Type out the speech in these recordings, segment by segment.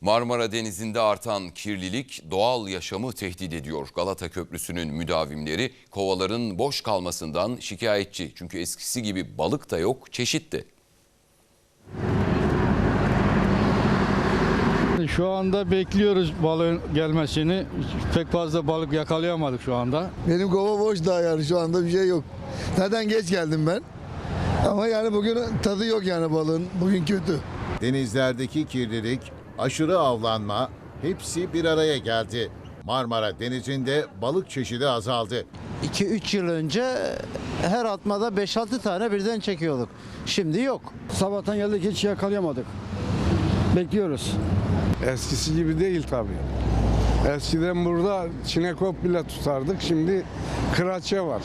Marmara Denizi'nde artan kirlilik doğal yaşamı tehdit ediyor. Galata Köprüsü'nün müdavimleri kovaların boş kalmasından şikayetçi. Çünkü eskisi gibi balık da yok, çeşit de. Şu anda bekliyoruz balığın gelmesini. Pek fazla balık yakalayamadık şu anda. Benim kova boş daha yani şu anda bir şey yok. Zaten geç geldim ben. Ama yani bugün tadı yok yani balığın. Bugün kötü. Denizlerdeki kirlilik, aşırı avlanma hepsi bir araya geldi. Marmara Denizi'nde balık çeşidi azaldı. 2-3 yıl önce her atmada 5-6 tane birden çekiyorduk. Şimdi yok. Sabahtan geldik hiç yakalayamadık. Bekliyoruz. Eskisi gibi değil tabii. Eskiden burada çinekop bile tutardık. Şimdi kıraçe var.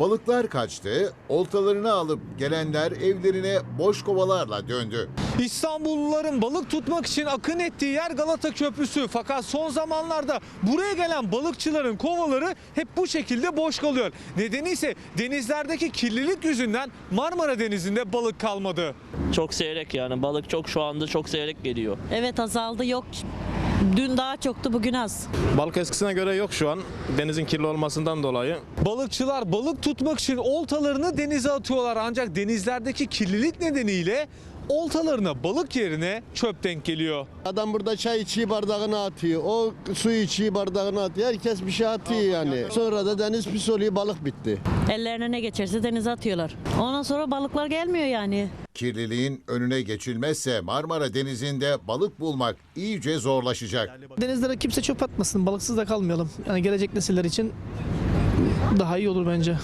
Balıklar kaçtı, oltalarını alıp gelenler evlerine boş kovalarla döndü. İstanbulluların balık tutmak için akın ettiği yer Galata Köprüsü. Fakat son zamanlarda buraya gelen balıkçıların kovaları hep bu şekilde boş kalıyor. Nedeni ise denizlerdeki kirlilik yüzünden Marmara Denizi'nde balık kalmadı. Çok seyrek yani balık çok şu anda çok seyrek geliyor. Evet azaldı yok. Dün daha çoktu bugün az. Balık eskisine göre yok şu an. Denizin kirli olmasından dolayı. Balıkçılar balık tutmak için oltalarını denize atıyorlar ancak denizlerdeki kirlilik nedeniyle oltalarına balık yerine çöp denk geliyor. Adam burada çay içiği bardağına atıyor. O su içiği bardağına atıyor. Herkes bir şey atıyor yani. Sonra da deniz pis oluyor balık bitti. Ellerine ne geçerse denize atıyorlar. Ondan sonra balıklar gelmiyor yani. Kirliliğin önüne geçilmezse Marmara Denizi'nde balık bulmak iyice zorlaşacak. Denizlere kimse çöp atmasın. Balıksız da kalmayalım. Yani gelecek nesiller için daha iyi olur bence.